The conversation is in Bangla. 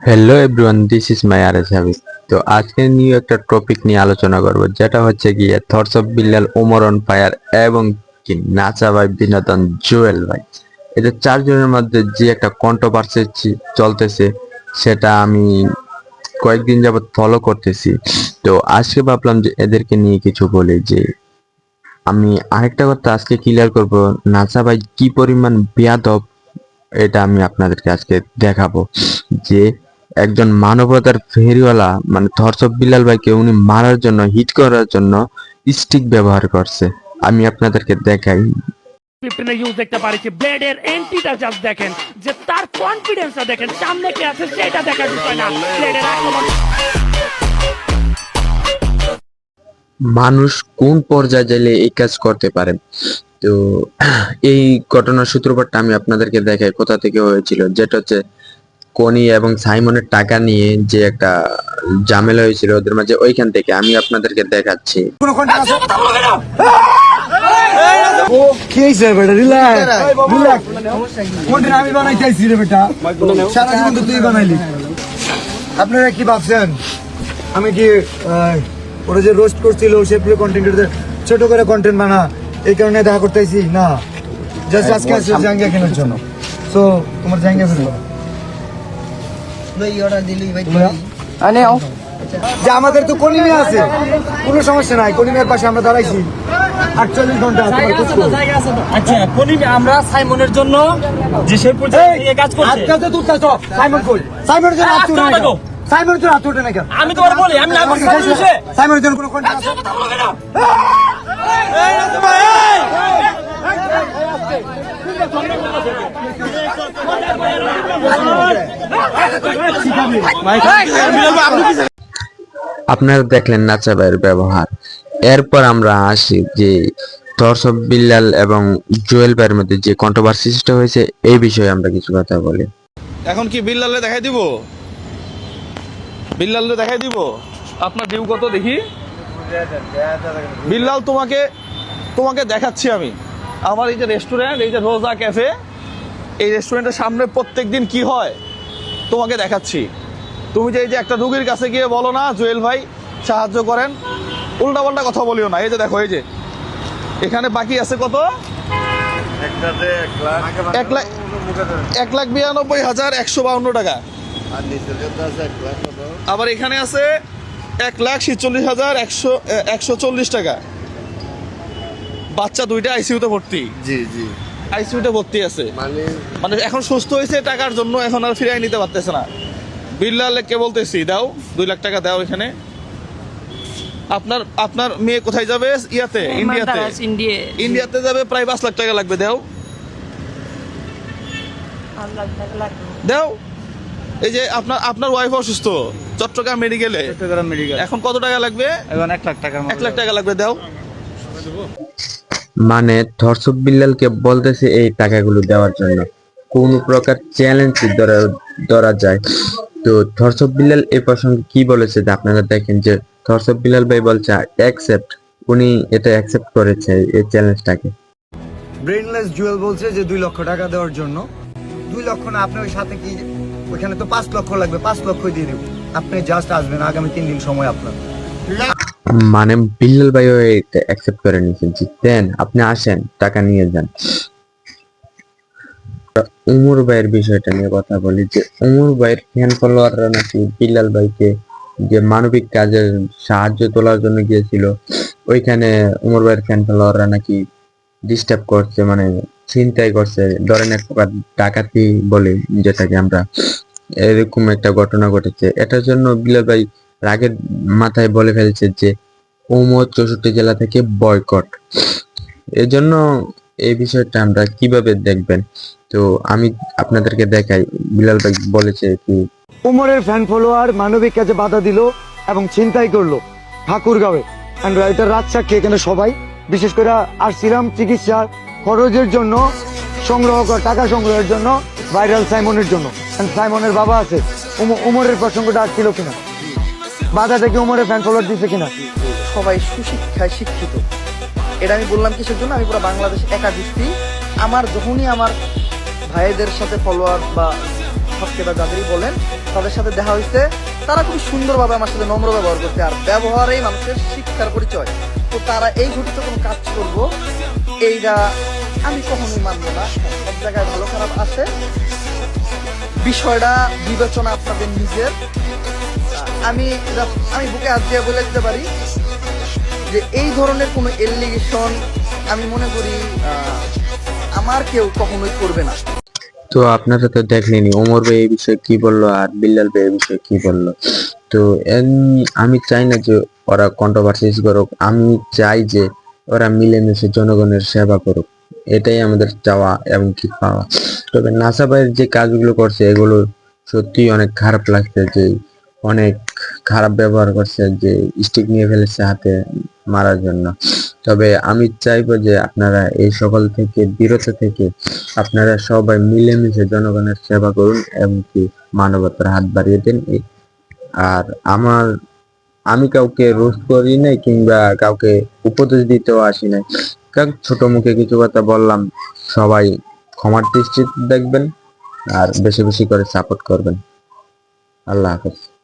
Hello everyone this is my R S Habib তো আজকে নিউ একটা টপিক নিয়ে আলোচনা করব, যেটা হচ্ছে গিয়ে থটস অফ বিল্লাল ওমরন ফায়ার এবং কি নাচা ভাই, বিনোদন, জুয়েল ভাই। এদের চারজনের মধ্যে যে একটা কন্ট্রোভার্সি চলতেছে, সেটা আমি কয়েকদিন যাবত ফলো করতেছি। তো আজকে ভাবলাম যে এদেরকে নিয়ে কিছু বলি যে, আমি আরেকটা কথা আজকে ক্লিয়ার করব, নাচা ভাই কি পরিমাণ বেয়াদব, এটা আমি আপনাদেরকে আজকে দেখাবো। যে একজন মানবতার ফেরিওয়ালা মানে থরসব বিলাল ভাইকে উনি মারার জন্য হিট করার জন্য স্টিক ব্যবহার করছে। আমি আপনাদেরকে দেখাই। ইউজ দেখতে পারিছি ব্লেডের এন্ট্রিটা জাস্ট দেখেন যে তার কনফিডেন্সটা দেখেন সামনে কে আছে সেটা দেখার বিষয় না। ব্লেডের আক্রমণ। মানুষ কোন পর্যায়ে গেলে এই কাজ করতে পারে? তো এই ঘটনার সূত্রপাতটা আমি আপনাদেরকে দেখাই কোথা থেকে হয়েছিল? যেটা হচ্ছে কনি এবং সাইমনের টাকা নিয়ে যে একটা ঝামেলা হয়েছিল ওদের মাঝে ওইখান থেকে আমি আপনাদেরকে দেখাচ্ছি। আপনারা কি ভাবছেন? আমি কি ওরা যে রোস্ট করছিল সে পুরো কন্টেন্ট ছোট করে কন্টেন্ট বানা এই কারণে দেখা করতেছি? না। জাস্ট আজকে আসছে জাঙ্গিয়া কেনার জন্য। সো তোমার জাঙ্গিয়া ফেলব যে আমাদের তো কলিমে আছে কোনো সমস্যা নাই কলিমের পাশে আমরা দাঁড়াইছি আটচল্লিশ ঘণ্টা। আচ্ছা কলিমে আমরা সাইমনের জন্য যে সেই এই, আজকে তো তুই চাচ্ছ, সাইমন কই? সাইমনের জন্য হাত তুলে না কেন? সাইমনের জন্য হাত তুলে না কেন? আমি তোমার বলি আমি না সাইমনের জন্য কোনো আছে? আপনারা দেখলেন নাচা ভাইয়ের ব্যবহার। এরপর আমরা আসি যে দর্শক বিল্লাল এবং জুয়েল ভাইয়ের মধ্যে যে কন্ট্রোভার্সি সৃষ্টি হয়েছে এই বিষয়ে আমরা কিছু কথা বলি। এখন কি বিল্লালে দেখাই দিব? বিল্লালে দেখাই দিব? আপনার ডিউ কত দেখি? বিল্লাল তোমাকে তোমাকে দেখাচ্ছি আমি। আমার এই যে রেস্টুরেন্ট এই যে রোজা ক্যাফে এই রেস্টুরেন্টের সামনে প্রত্যেক দিন কি হয় তোমাকে দেখাচ্ছি। তুমি যে এই যে একটা রুগীর কাছে গিয়ে বলো না জুয়েল ভাই সাহায্য করেন উল্টা পাল্টা কথা বলিও না। এই যে দেখো এই যে। এখানে বাকি আছে কত? এক লাখ। এক লাখ বিরানব্বই হাজার একশো বাউন্ন টাকা। আবার এখানে আছে এক লাখ ছিচল্লিশ হাজার একশো একশো চল্লিশ টাকা। বাচ্চা দুইটা আইসিইউতে ভর্তি। জি জি। আইসিইউতে ভর্তি আছে। মানে? মানে এখন সুস্থ হয়েছে টাকার জন্য এখন আর ফিরাই নিতে পারতেছে না। বিল্লালে কে বলতেছি দাও দুই লাখ টাকা দাও এখানে। আপনার আপনার মেয়ে কোথায় যাবে? ইয়াতে ইন্ডিয়াতে ইন্ডিয়াতে যাবে প্রায় পাঁচ লাখ টাকা লাগবে দাও। দাও। এই যে আপনার আপনার ওয়াইফ অসুস্থ চট্টগ্রাম মেডিকেলে চট্টগ্রাম মেডিকেল এখন কত টাকা লাগবে? এখন এক লাখ টাকা এক লাখ টাকা লাগবে দাও। মানে ধর্ষক বিল্লালকে বলতেছে এই টাকাগুলো দেওয়ার জন্য। কোন প্রকার চ্যালেঞ্জ ধরা ধরা যায়। তো ধর্ষক বিল্লাল এই প্রসঙ্গে কি বলেছে যে আপনারা দেখেন যে, ধর্ষক বিল্লাল ভাই বলছে অ্যাকসেপ্ট উনি এটা অ্যাকসেপ্ট করেছে এই চ্যালেঞ্জটাকে ব্রেনলেস জুয়েল বলছে যে, দুই লক্ষ টাকা দেওয়ার জন্য। দুই লক্ষ না, আপনি ওই সাথে কি, ওইখানে তো পাঁচ লক্ষ লাগবে, পাঁচ লক্ষই দিয়ে দেবো। আপনি জাস্ট আসবেন, আগামী তিন দিন সময় আপনার। মানে বিল্লাল এটা অ্যাকসেপ্ট করে নিয়েছেন দেন, আপনি আসেন, টাকা নিয়ে যান। উমর ভাইয়ের বিষয়টা নিয়ে কথা বলি যে, উমর ভাইয়ের ফ্যান ফলোয়াররা নাকি বিল্লাল ভাইকে যে মানবিক কাজের সাহায্য তোলার জন্য গিয়েছিল, ওইখানে উমর ভাইয়ের ফ্যান ফলোয়াররা নাকি ডিস্টার্ব করছে মানে চিন্তাই করছে। ধরেন এক প্রকার ডাকাতি বলে, যেটাকে আমরা এরকম একটা ঘটনা ঘটেছে। এটার জন্য বিলাল ভাই রাগের মাথায় বলে ফেলছে যে ওমর চৌষট্টি জেলা থেকে বয়কট এজন্য এই বিষয়টা আমরা কীভাবে দেখবেন? তো আমি আপনাদেরকে দেখাই। বিলাল ভাই বলেছে কি, উমরের ফ্যান ফলোয়ার মানবিক কাজে বাধা দিল এবং ছিনতাই করল ঠাকুরগাঁওয়ে। অ্যান্ড এটা রাত সাক্ষী এখানে সবাই। বিশেষ করে আসছিলাম চিকিৎসার খরচের জন্য সংগ্রহ করা টাকা সংগ্রহের জন্য ভাইরাল সাইমনের জন্য। সাইমনের বাবা আছে। উম- উমরের প্রসঙ্গটা আসছিল কিনা? বাধা থেকে উমরের ফ্যান ফলোয়ার দিছে কিনা? সবাই সুশিক্ষায় শিক্ষিত। এটা আমি বললাম কিসের জন্য? আমি পুরো বাংলাদেশ একা দৃষ্টি আমার যখনই আমার ভাইদের সাথে ফলোয়ার বা সাবস্ক্রাইবার যাদেরই বলেন, তাদের সাথে দেখা হয়েছে, তারা খুব সুন্দরভাবে আমার সাথে নম্র ব্যবহার করছে আর ব্যবহারেই মানুষের শিক্ষার পরিচয়। তো তারা এই ঘটিত কোনো কাজ করব, এইটা আমি কখনোই মানব না। সব জায়গায় ভালো খারাপ আছে। বিষয়টা বিবেচনা আপনাদের নিজের। আমি আমি বুকে হাত দিয়ে বলে দিতে পারি যে এই ধরনের কোনো এলিগেশন আমি মনে করি আমার কেউ কখনোই করবে না। তো আপনারা তো দেখলেনি ওমর ভাই এই বিষয়ে কি বলল আর বিল্লাল ভাই এই বিষয়ে কি বলল? তো আমি চাই না যে ওরা কন্ট্রোভার্সিস করুক, আমি চাই যে ওরা মিলেমিশে জনগণের সেবা করুক, এটাই আমাদের চাওয়া এবং কি পাওয়া। তবে নাসা ভাইয়ের যে কাজগুলো করছে, এগুলো সত্যি অনেক খারাপ লাগছে যে অনেক খারাপ ব্যবহার করছে যে স্টিক নিয়ে ফেলেছে হাতে মারার জন্য। তবে আমি চাইব যে আপনারা এই সকল থেকে, বিরত থেকে আপনারা সবাই মিলেমিশে জনগণের সেবা করুন এমনকি মানবতার হাত বাড়িয়ে দিন। আর আমার আমি কাউকে রোজ করি নাই কিংবা কাউকে উপদেশ দিতেও আসি নাই। কারণ ছোট মুখে কিছু কথা বললাম, সবাই ক্ষমার দৃষ্টিতে দেখবেন আর বেশি বেশি করে সাপোর্ট করবেন। আল্লাহ হাফেজ।